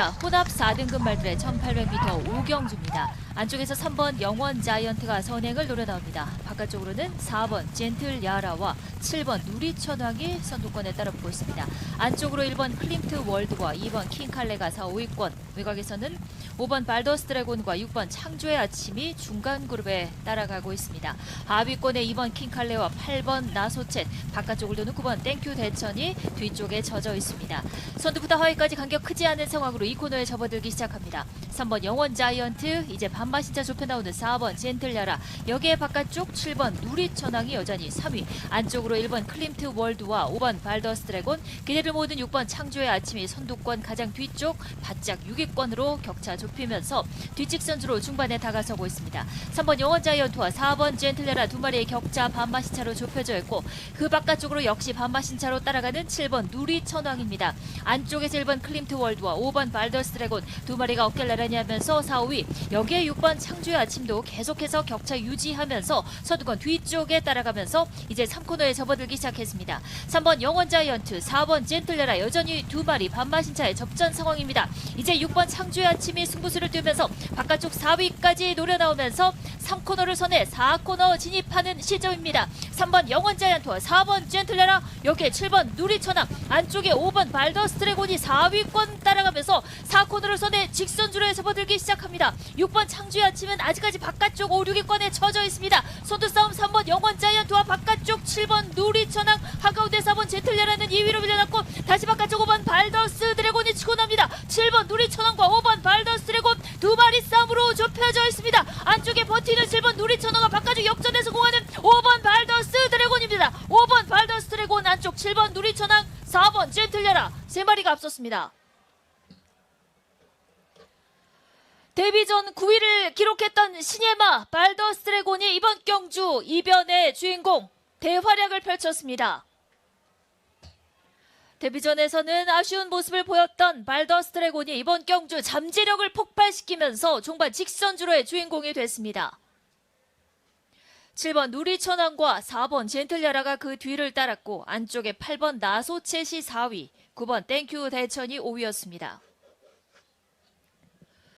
혼합 4등급 말들의 1800m 오경주입니다. 안쪽에서 3번 영원 자이언트가 선행을 노려나옵니다. 바깥쪽으로는 4번 젠틀 야라와 7번 누리천왕이 선두권에 따라붙고 있습니다. 안쪽으로 1번 클림트 월드와 2번 킹칼레가 4, 5위권, 외곽에서는 5번 발더스 드래곤과 6번 창조의 아침이 중간 그룹에 따라가고 있습니다. 하위권에 2번 킹칼레와 8번 나소챗, 바깥쪽을 도는 9번 땡큐 대천이 뒤쪽에 젖어 있습니다. 선두부터 하위까지 간격 크지 않은 상황으로 이 코너에 접어들기 시작합니다. 3번 영원 자이언트, 이제 반마신차 좁혀 나오는 4번 젠틀야라, 여기에 바깥쪽 7번 누리천왕이 여전히 3위, 안쪽으로 1번 클림트 월드와 5번 발더스 드래곤, 기대를 모든 6번 창조의 아침이 선두권 가장 뒤쪽 바짝 6위권으로 격차 좁히면서 뒷직선주로 중반에 다가서고 있습니다. 3번 영원 자이언트와 4번 젠틀야라 두 마리의 격차 반마신 차로 좁혀져 있고 그 바깥쪽으로 역시 반마신 차로 따라가는 7번 누리천왕입니다. 안쪽에서 1번 클림트 월드와 5번 발더스 드래곤 두 마리가 어깨를 나란히 하면서 4, 5위 여기에 6번 창조의 아침도 계속해서 격차 유지하면서 서두권 뒤쪽에 따라가면서 이제 3코너에 접어들기 시작했습니다. 3번 영원 자이언트 4번 젠틀레라 여전히 두 마리 반마신 차의 접전 상황입니다. 이제 6번 창조의 아침이 승부수를 띄우면서 바깥쪽 4위까지 노려 나오면서 3코너를 선해 4코너 진입하는 시점입니다. 3번 영원 자이언트와 4번 젠틀레라 여기에 7번 누리천왕 안쪽에 5번 발더스 드래곤이 4위권 따라가면서 4코너를 선해 직선주로에 접어들기 시작합니다. 6번 창주의 아침은 아직까지 바깥쪽 5, 6위권에 젖어 있습니다. 선두 싸움 3번 영원 자이언트와 바깥쪽 7번 누리천왕 한가운데 4번 젠틀레라는 2위로 밀려났고 다시 바깥쪽 5번 발더스 드래곤이 치고 납니다. 7번 누리천왕과 5번 발더스 드래곤 두 마리 싸움으로 좁혀져 있습니다. 안쪽에 버티는 7번 누리천왕과 바깥쪽 역전에서 공하는 5번 발더스 드래곤입니다. 5번 발더스 드래곤 안쪽 7번 누리천왕 4번 젠틀레라 세 마리가 앞섰습니다. 데뷔 전 9위를 기록했던 신예마 발더스 드래곤이 이번 경주 이변의 주인공 대활약을 펼쳤습니다. 데뷔전에서는 아쉬운 모습을 보였던 발더스 드래곤이 이번 경주 잠재력을 폭발시키면서 종반 직선주로의 주인공이 됐습니다. 7번 누리천왕과 4번 젠틀야라가 그 뒤를 따랐고 안쪽에 8번 나소챗이 4위, 9번 땡큐 대천이 5위였습니다.